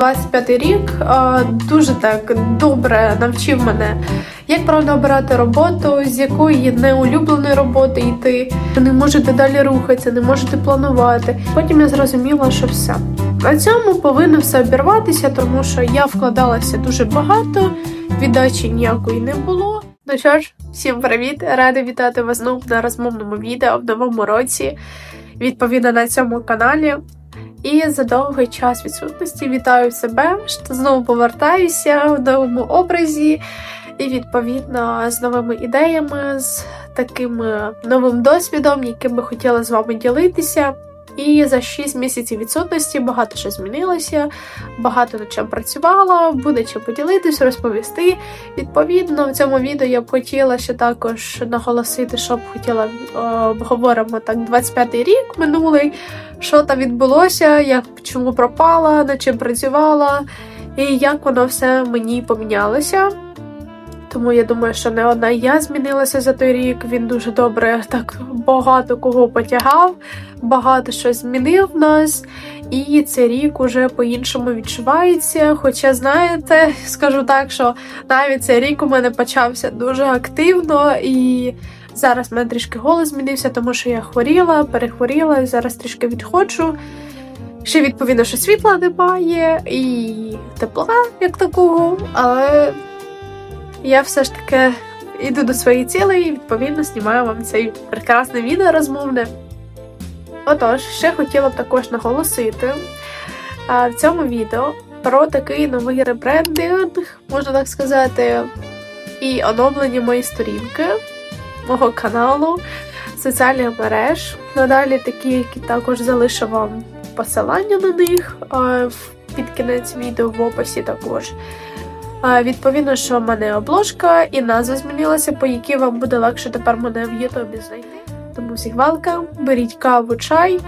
25 рік дуже так добре навчив мене, як правильно обирати роботу, з якої неулюбленої роботи йти. Не можете далі рухатися, не можете планувати. Потім я зрозуміла, що все. На цьому повинно все обірватися, тому що я вкладалася дуже багато, віддачі ніякої не було. Ну що ж, всім привіт! Рада вітати вас знову на розмовному відео в новому році. Відповідно на цьому каналі. І за довгий час відсутності вітаю себе, що знову повертаюся в новому образі, і відповідно з новими ідеями, з таким е, новим досвідом, яким би хотіла з вами ділитися. І за 6 місяців відсутності багато що змінилося, багато над чим працювала, буде чим поділитись, розповісти. Відповідно, в цьому відео я б хотіла ще також наголосити, що б хотіла е, обговоримо так 25-й рік минулий що там відбулося, як чому пропала, над чим працювала, і як воно все мені помінялося. Тому я думаю, що не одна я змінилася за той рік. Він дуже добре так багато кого потягав, багато що змінив нас, і цей рік уже по-іншому відчувається. Хоча, знаєте, скажу так, що навіть цей рік у мене почався дуже активно і. Зараз в мене трішки голос змінився, тому що я хворіла, перехворіла, зараз трішки відходжу. Ще відповідно, що світла немає і тепла як такого, але я все ж таки йду до своєї цілей і відповідно знімаю вам цей прекрасне відео розмовне. Отож, ще хотіла б також наголосити а, в цьому відео про такий новий ребрендинг, можна так сказати, і оновлення моєї сторінки мого каналу, соціальних мереж. Надалі такі, які також залишу вам посилання на них а, під кінець відео в описі також. Відповідно, що в мене обложка і назва змінилася, по якій вам буде легше тепер мене в Ютубі знайти. Тому всіх велкам, беріть каву, чай,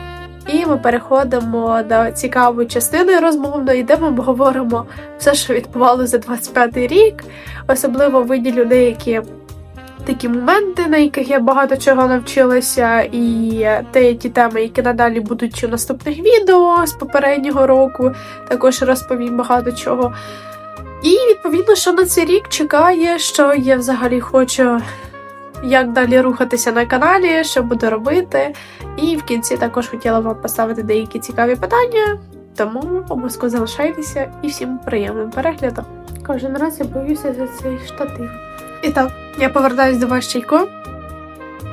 і ми переходимо до цікавої частини розмовної, де ми обговоримо все, що відбувалося за 25 рік. Особливо виділю деякі такі моменти, на яких я багато чого навчилася, і деякі теми, які надалі будуть у наступних відео з попереднього року, також розповім багато чого. І відповідно, що на цей рік чекає, що я взагалі хочу. Як далі рухатися на каналі, що буду робити. І в кінці також хотіла вам поставити деякі цікаві питання, тому обов'язково залишайтеся і всім приємним переглядом. Кожен раз я боюся за цей штатив. І так, я повертаюсь до вас чайко,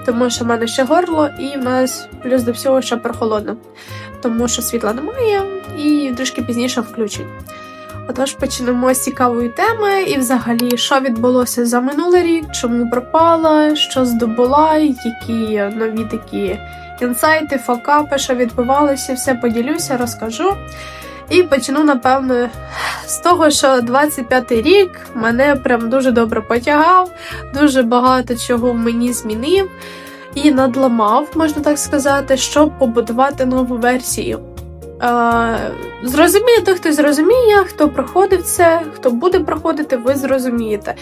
тому що в мене ще горло, і в нас плюс до всього ще прохолодно, тому що світла немає і трішки пізніше включать. Отож, почнемо з цікавої теми, і взагалі, що відбулося за минулий рік, чому пропала, що здобула, які нові такі інсайти, факапи, що відбувалося, все поділюся, розкажу. І почну, напевно, з того, що 25-й рік мене прям дуже добре потягав, дуже багато чого мені змінив і надламав, можна так сказати, щоб побудувати нову версію. Е, зрозумієте, хто зрозуміє, хто проходив це, хто буде проходити, ви зрозумієте.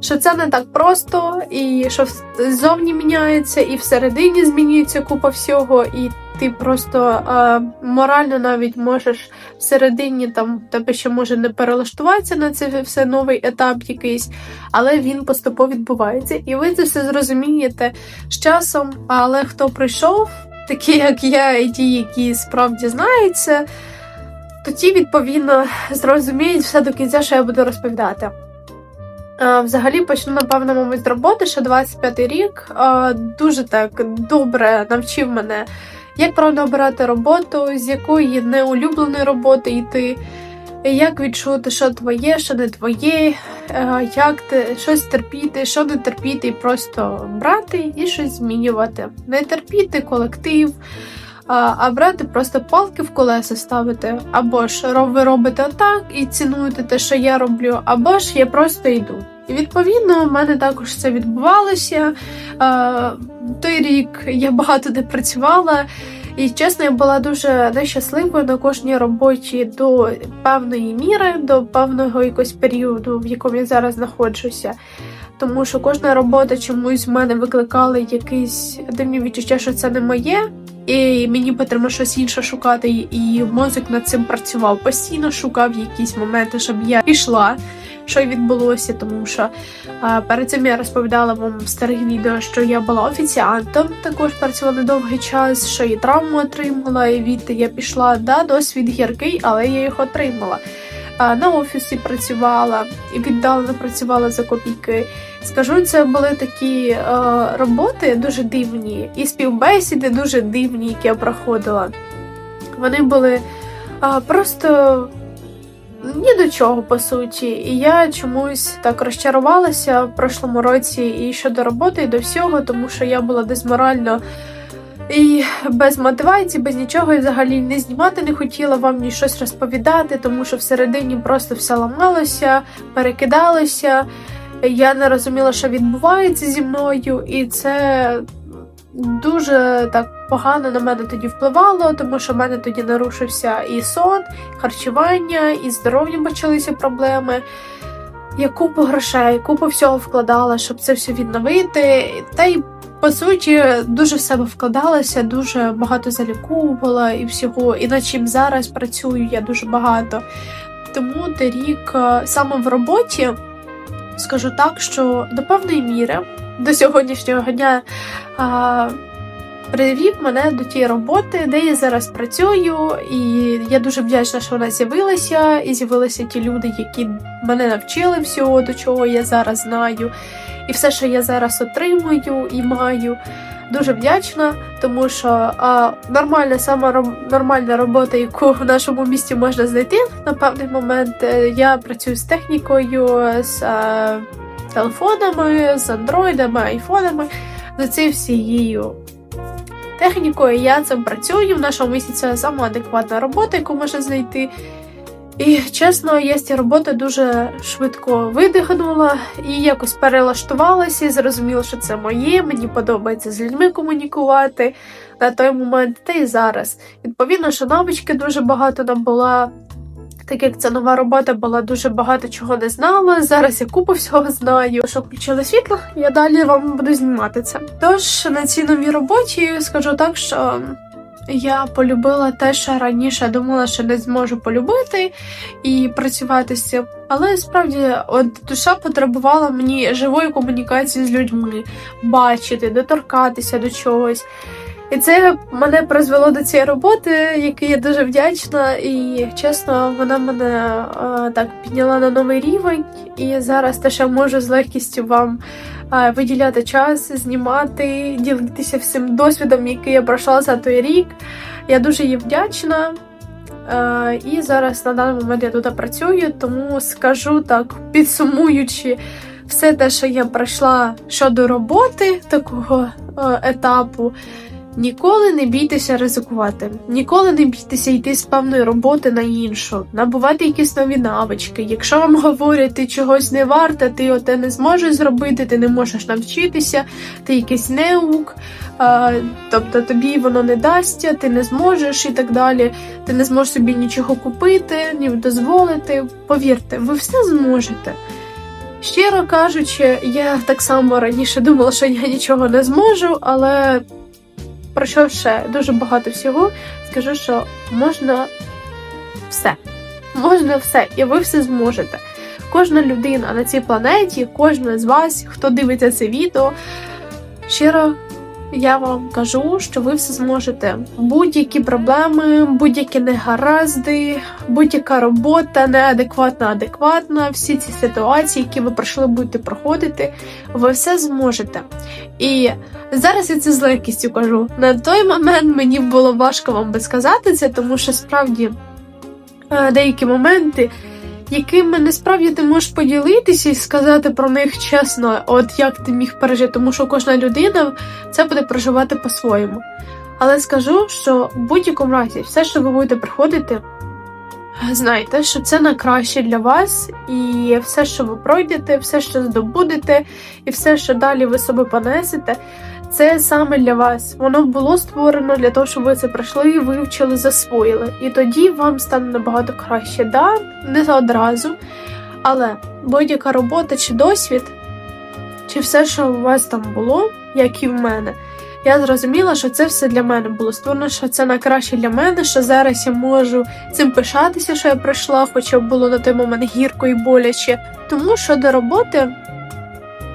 Що це не так просто, і що ззовні міняється, і всередині змінюється купа всього, і ти просто е, морально навіть можеш всередині там тебе ще може не перелаштуватися на це все новий етап якийсь, але він поступово відбувається. І ви це все зрозумієте з часом. Але хто прийшов, такі як я, і ті, які справді знаються, то ті, відповідно, зрозуміють все до кінця, що я буду розповідати. Взагалі почну, напевно, мабуть, з роботи, що 25-й рік дуже так добре навчив мене, як правильно обирати роботу, з якої неулюбленої роботи йти, як відчути, що твоє, що не твоє, як ти щось терпіти, що не терпіти, і просто брати і щось змінювати. Не терпіти колектив. А брати просто палки в колеса ставити, або ж ви робите отак і цінуєте те, що я роблю, або ж я просто йду. І відповідно в мене також це відбувалося. Той рік я багато де працювала, і чесно, я була дуже нещасливою на кожній роботі до певної міри, до певного якогось періоду, в якому я зараз знаходжуся. Тому що кожна робота чомусь в мене викликала якісь дивні відчуття, що це не моє. і мені потрібно щось інше шукати, і мозок над цим працював. Постійно шукав якісь моменти, щоб я пішла. Що відбулося, тому що а, перед цим я розповідала вам в старих відео, що я була офіціантом, також працювала довгий час, що і травму отримала, і відти я пішла. Да, досвід гіркий, але я їх отримала. А, на офісі працювала і віддалено працювала за копійки. Скажу, це були такі е, роботи дуже дивні, і співбесіди дуже дивні, які я проходила. Вони були е, просто ні до чого по суті. І я чомусь так розчарувалася в прошлому році і щодо роботи, і до всього, тому що я була десь морально. І без мотивації, без нічого, і взагалі не знімати не хотіла вам ні щось розповідати, тому що всередині просто все ламалося, перекидалося. Я не розуміла, що відбувається зі мною, і це дуже так погано на мене тоді впливало, тому що в мене тоді нарушився і сон, і харчування, і з здоров'ям почалися проблеми. Я купу грошей, купу всього вкладала, щоб це все відновити. Та й по суті дуже в себе вкладалася, дуже багато заліковувала і всього. І над чим зараз працюю я дуже багато. Тому той рік е, саме в роботі скажу так, що до певної міри до сьогоднішнього дня а, привів мене до тієї роботи, де я зараз працюю, і я дуже вдячна, що вона з'явилася, і з'явилися ті люди, які мене навчили всього, до чого я зараз знаю, і все, що я зараз отримую і маю. Дуже вдячна, тому що а, нормальна сама нормальна робота, яку в нашому місті можна знайти на певний момент. е, Я працюю з технікою, з а, телефонами, з андроїдами, айфонами, за цією всією технікою. Я цим працюю. В нашому місті це сама адекватна робота, яку можна знайти. І чесно, я з цієї роботи дуже швидко видихнула і якось перелаштувалася, і зрозуміла, що це моє, мені подобається з людьми комунікувати на той момент, та й зараз. Відповідно, що навички дуже багато набула. Так як це нова робота була, дуже багато чого не знала. Зараз я купу всього знаю. Що включили світло, я далі вам буду знімати це. Тож на цій новій роботі скажу так, що я полюбила те, що раніше думала, що не зможу полюбити і працювати з цим. Але справді, от душа потребувала мені живої комунікації з людьми, бачити, доторкатися до чогось. І це мене призвело до цієї роботи, якій я дуже вдячна, і чесно, вона мене е, так підняла на новий рівень. І зараз те, що можу з легкістю вам виділяти час, знімати, ділитися всім досвідом, який я пройшла за той рік. Я дуже їй вдячна. І зараз на даний момент я тут працюю, тому скажу так, підсумуючи все те, що я пройшла щодо роботи такого етапу. Ніколи не бійтеся ризикувати, ніколи не бійтеся йти з певної роботи на іншу, набувати якісь нові навички. Якщо вам говорять, ти чогось не варта, ти оте не зможеш зробити, ти не можеш навчитися, ти якийсь неук, тобто тобі воно не дасться, ти не зможеш і так далі. Ти не зможеш собі нічого купити, ні дозволити. Повірте, ви все зможете. Щиро кажучи, я так само раніше думала, що я нічого не зможу, але про що ще дуже багато всього, скажу, що можна все. Можна все, і ви все зможете. Кожна людина на цій планеті, кожна з вас, хто дивиться це відео, щиро я вам кажу, що ви все зможете. Будь-які проблеми, будь-які негаразди, будь-яка робота неадекватна, адекватна, всі ці ситуації, які ви пройшли, будете проходити, ви все зможете. І зараз я це з легкістю кажу. На той момент мені було важко вам би сказати це, тому що справді е, деякі моменти якими насправді ти можеш поділитися і сказати про них чесно, от як ти міг пережити, тому що кожна людина це буде проживати по-своєму. Але скажу, що в будь-якому разі, все, що ви будете приходити, знайте, що це на краще для вас, і все, що ви пройдете, все, що здобудете, і все, що далі ви собі понесете, це саме для вас. Воно було створено для того, щоб ви це пройшли, вивчили, засвоїли. І тоді вам стане набагато краще. Да, не одразу. Але будь-яка робота чи досвід, чи все, що у вас там було, як і в мене, я зрозуміла, що це все для мене було створено, що це найкраще для мене, що зараз я можу цим пишатися, що я прийшла, хоча було на той момент гірко і боляче. Тому що до роботи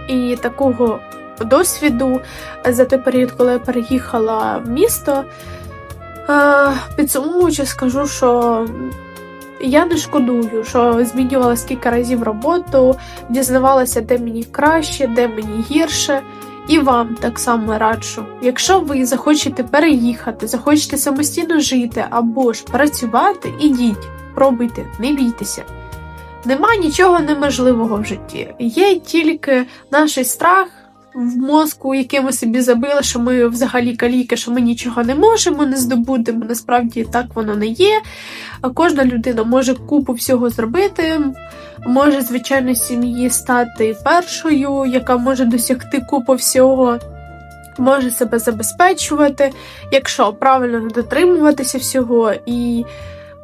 і такого досвіду за той період, коли я переїхала в місто, е, підсумуючи, скажу, що я не шкодую, що змінювала скільки разів роботу, дізнавалася, де мені краще, де мені гірше. І вам так само раджу. Якщо ви захочете переїхати, захочете самостійно жити або ж працювати, ідіть, пробуйте, не бійтеся. Нема нічого неможливого в житті. Є тільки наш страх в мозку, який ми собі забили, що ми взагалі каліки, що ми нічого не можемо не здобути. Насправді так воно не є. Кожна людина може купу всього зробити, може, звичайно, сім'ї стати першою, яка може досягти купу всього. Може себе забезпечувати, якщо правильно дотримуватися всього і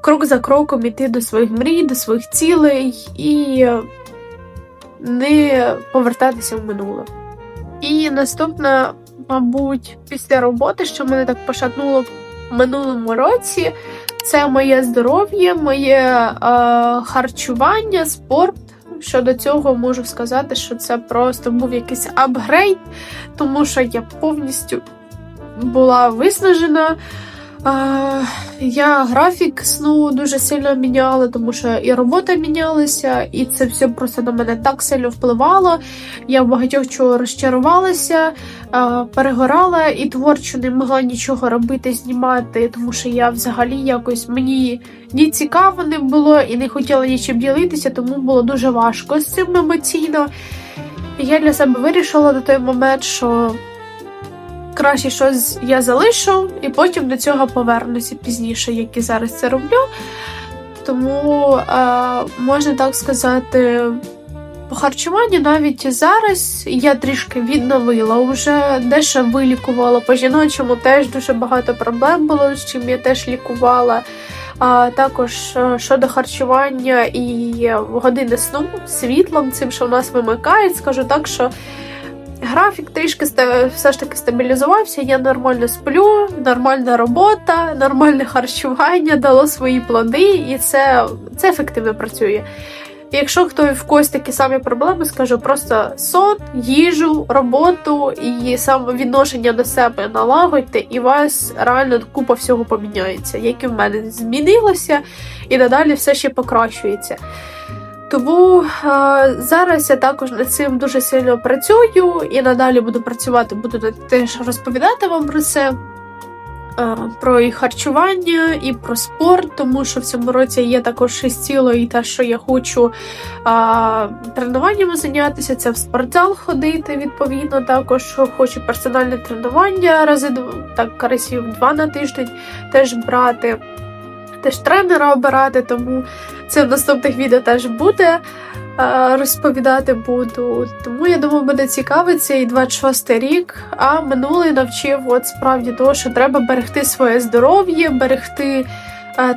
крок за кроком іти до своїх мрій, до своїх цілей і не повертатися в минуле. І наступне, мабуть, після роботи, що мене так пошатнуло в минулому році, це моє здоров'я, моє е, харчування, спорт. Щодо цього можу сказати, що це просто був якийсь апгрейд, тому що я повністю була виснажена. Е, я графік сну дуже сильно міняла, тому що і робота мінялася, і це все просто на мене так сильно впливало. Я в багатьох чого розчарувалася, е, перегорала і творчо не могла нічого робити, знімати, тому що я взагалі якось мені ні цікаво не було і не хотіла нічим ділитися, тому було дуже важко з цим емоційно. І я для себе вирішила на той момент, що краще щось я залишу, і потім до цього повернуся пізніше, як і зараз це роблю. Тому, е, можна так сказати, по харчуванню навіть зараз я трішки відновила, вже дещо вилікувала. По жіночому теж дуже багато проблем було, з чим я теж лікувала. А також е, щодо харчування і години сну світлом, цим, що в нас вимикають, скажу так, що Графік трішки все ж таки стабілізувався. Я нормально сплю, нормальна робота, нормальне харчування дало свої плоди, і це це ефективно працює. Якщо хто в когось такі самі проблеми, скажу просто сон, їжу, роботу і самовідношення до себе налагодьте, і у вас реально купа всього поміняється, як і в мене змінилося, і надалі все ще покращується. Тому е, зараз я також над цим дуже сильно працюю і надалі буду працювати, буду теж розповідати вам про це. Е, про і харчування, і про спорт, тому що в цьому році є також із ціло і те, що я хочу а, тренуваннями зайнятися, це в спортзал ходити. Відповідно, також хочу персональне тренування рази так разів два на тиждень теж брати теж тренера обирати, тому це в наступних відео теж буде. Розповідати буду, тому я думаю, буде цікавий цей 26 рік. А минулий навчив от справді того, що треба берегти своє здоров'я, берегти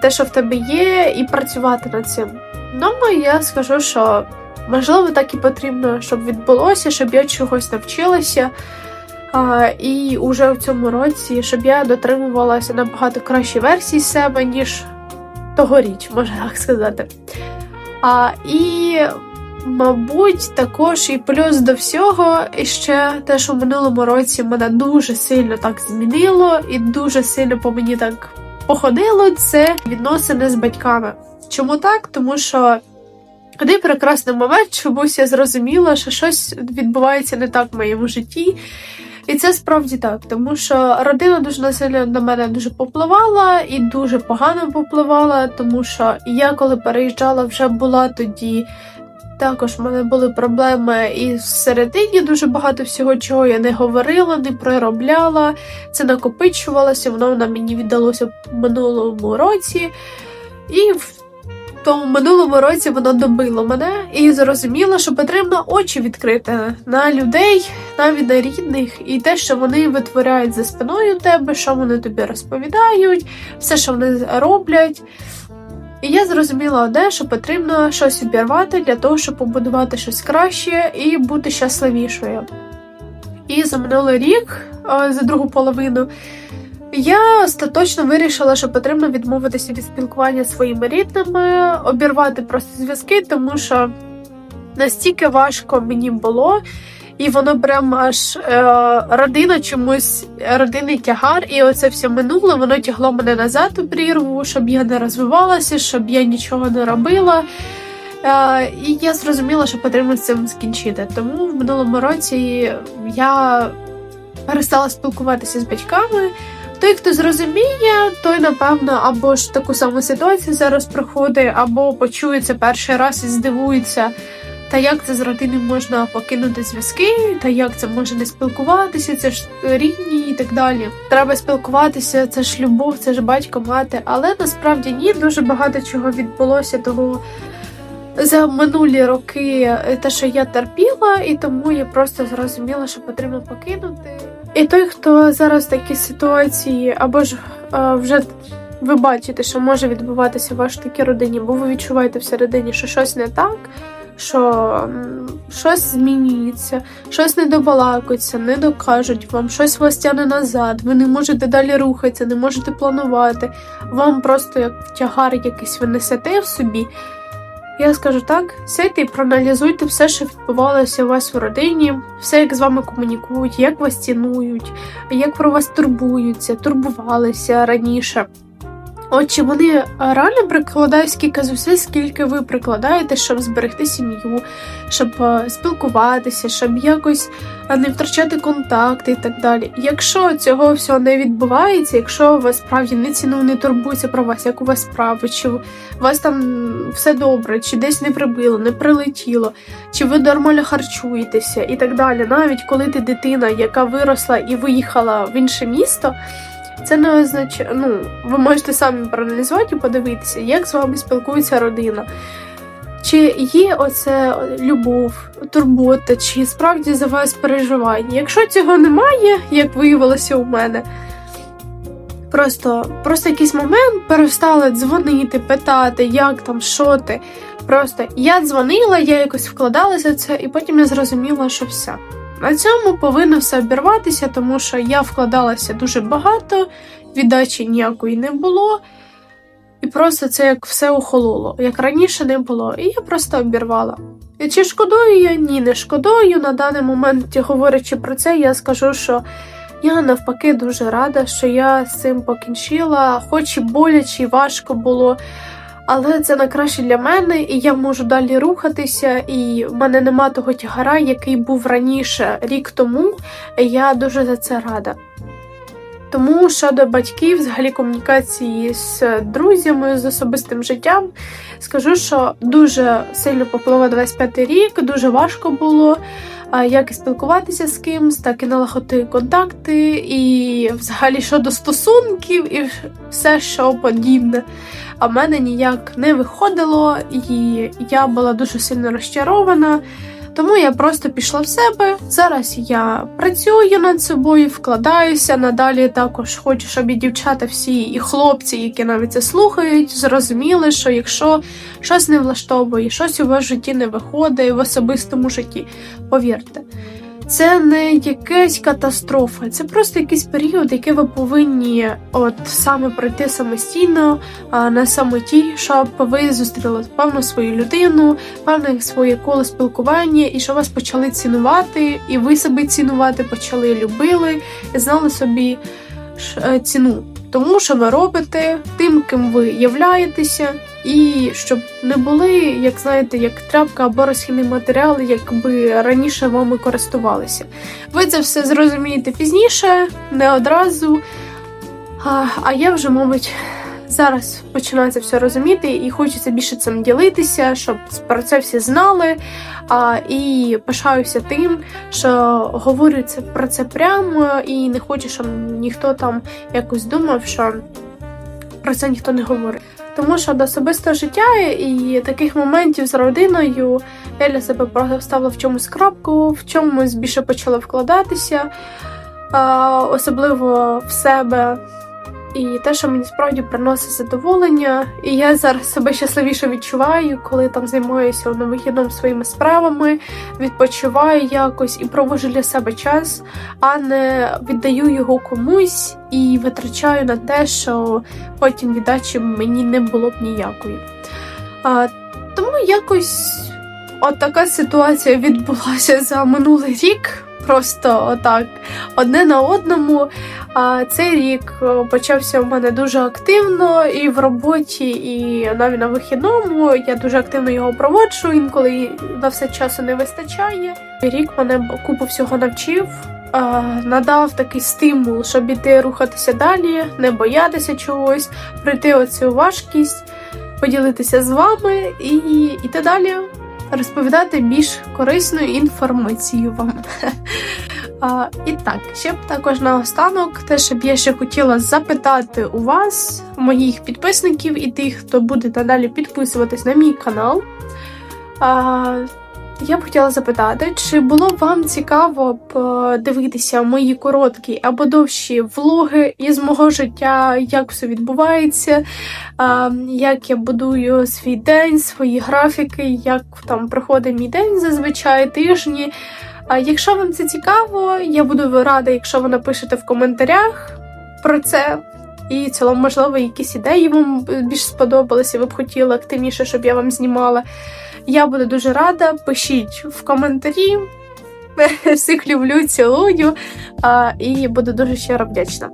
те, що в тебе є, і працювати над цим. Ну, я скажу, що можливо так і потрібно, щоб відбулося, щоб я чогось навчилася. А, І уже в цьому році, щоб я дотримувалася набагато кращій версії себе, ніж тогоріч, можна так сказати. А, І, мабуть, також і плюс до всього, і ще те, що в минулому році мене дуже сильно так змінило, і дуже сильно по мені так походило, це відносини з батьками. Чому так? Тому що. Один прекрасний момент, чомусь я зрозуміла, що щось відбувається не так в моєму житті, і це справді так, тому що родина дуже сильно на мене дуже попливала і дуже погано попливала, тому що я, коли переїжджала, вже була тоді. Також в мене були проблеми і всередині дуже багато всього, чого я не говорила, не проробляла. Це накопичувалося, воно на мені віддалося в минулому році. І в тому минулому році воно добило мене і зрозуміло, що потрібно очі відкрити на людей, навіть на рідних, і те, що вони витворяють за спиною тебе, що вони тобі розповідають, все, що вони роблять. І я зрозуміла одне, що потрібно щось обірвати для того, щоб побудувати щось краще і бути щасливішою. І за минулий рік, е, за другу половину, я остаточно вирішила, що потрібно відмовитися від спілкування зі своїми рідними, обірвати просто зв'язки, тому що настільки важко мені було. І воно прям аж е, родина чомусь родинний тягар, і оце все минуле, воно тягло мене назад у прірву, щоб я не розвивалася, щоб я нічого не робила. Е, і я зрозуміла, що потрібно з цим скінчити. Тому в минулому році я перестала спілкуватися з батьками. Той, хто зрозуміє, той, напевно, або ж таку саму ситуацію зараз проходить, або почує це перший раз і здивується. Та як це з родини можна покинути зв'язки, та як це може не спілкуватися, це ж рідні і так далі. Треба спілкуватися, це ж любов, це ж батько, мати. Але насправді ні, дуже багато чого відбулося того за минулі роки, те, що я терпіла, і тому я просто зрозуміла, що потрібно покинути. І той, хто зараз в такій ситуації, або ж е, вже ви бачите, що може відбуватися в вашій такій родині, бо ви відчуваєте всередині, що щось не так що щось змінюється, щось не добалакується, не докажуть вам, щось вас тягне назад, ви не можете далі рухатися, не можете планувати. Вам просто як тягар якийсь ви несете в собі. Я скажу так: сядьте і проаналізуйте все, що відбувалося у вас у родині, все, як з вами комунікують, як вас цінують, як про вас турбуються, турбувалися раніше. От чи вони реально прикладають скільки зусиль, скільки ви прикладаєте, щоб зберегти сім'ю, щоб е, спілкуватися, щоб якось е, не втрачати контакти і так далі. Якщо цього всього не відбувається, якщо вас справді не цінують, не турбуються про вас, як у вас справи, чи у вас там все добре, чи десь не прибило, не прилетіло, чи ви нормально харчуєтеся і так далі. Навіть коли ти дитина, яка виросла і виїхала в інше місто. Це не означає, ну, ви можете самі проаналізувати і подивитися, як з вами спілкується родина. Чи є оце любов, турбота, чи справді за вас переживання? Якщо цього немає, як виявилося у мене, просто просто якийсь момент перестали дзвонити, питати, як там, що ти. Просто я дзвонила, я якось вкладалася в це, і потім я зрозуміла, що все. На цьому повинно все обірватися, тому що я вкладалася дуже багато, віддачі ніякої не було. І просто це як все охололо, як раніше не було. І я просто обірвала. І чи шкодую я? Ні, не шкодую. На даний момент, говорячи про це, я скажу, що я навпаки дуже рада, що я з цим покінчила, хоч і боляче, і важко було. Але це на краще для мене, і я можу далі рухатися, і в мене нема того тягара, який був раніше рік тому. Я дуже за це рада. Тому щодо батьків, взагалі комунікації з друзями, з особистим життям, скажу, що дуже сильно попливо 25 рік, дуже важко було як і спілкуватися з кимось, так і налагодити контакти, і взагалі щодо стосунків, і все, що подібне. А в мене ніяк не виходило, і я була дуже сильно розчарована. Тому я просто пішла в себе. Зараз я працюю над собою, вкладаюся. Надалі також хочу, щоб і дівчата всі, і хлопці, які навіть це слухають, зрозуміли, що якщо щось не влаштовує, щось у вас в житті не виходить в особистому житті, повірте. Це не якась катастрофа, це просто якийсь період, який ви повинні от саме пройти самостійно на самоті, щоб ви зустріли певну свою людину, певне своє коло спілкування, і що вас почали цінувати, і ви себе цінувати почали, любили і знали собі е, ціну. Тому, що ви робите, тим, ким ви являєтеся, і щоб не були, як знаєте, як тряпка або розхідний матеріал, якби раніше вами користувалися. Ви це все зрозумієте пізніше, не одразу. А, а я вже, мабуть. Зараз починаю це все розуміти, і хочеться більше цим ділитися, щоб про це всі знали. А, І пишаюся тим, що говорю це про це прямо, і не хочу, щоб ніхто там якось думав, що про це ніхто не говорить. Тому що до особистого життя і таких моментів з родиною я для себе просто вставила в чомусь крапку, в чомусь більше почала вкладатися, особливо в себе і те, що мені справді приносить задоволення. І я зараз себе щасливіше відчуваю, коли там займаюся на вихідному своїми справами, відпочиваю якось і проводжу для себе час, а не віддаю його комусь і витрачаю на те, що потім віддачі мені не було б ніякої. А, тому якось от така ситуація відбулася за минулий рік. Просто отак, одне на одному. Цей рік е, почався у мене дуже активно і в роботі, і навіть на вихідному. Я дуже активно його проводжу. Інколи на все часу не вистачає. Рік мене купу всього навчив. Надав такий стимул, щоб іти рухатися далі, не боятися чогось, пройти оцю важкість, поділитися з вами і йти далі, розповідати більш корисну інформацію вам. А, і так, ще б також наостанок, те, щоб я ще хотіла запитати у вас, моїх підписників і тих, хто буде надалі підписуватись на мій канал. А, я б хотіла запитати, чи було б вам цікаво б е, дивитися мої короткі або довші влоги із мого життя, як все відбувається, як я будую свій день, свої графіки, як там проходить мій день зазвичай тижні. Якщо вам це цікаво, я буду рада, якщо ви напишете в коментарях про це. І в цілому, можливо, якісь ідеї вам більш сподобалися, ви б хотіли активніше, щоб я вам знімала. Я буду дуже рада. Пишіть в коментарі. Всіх люблю, цілую і буду дуже щиро вдячна.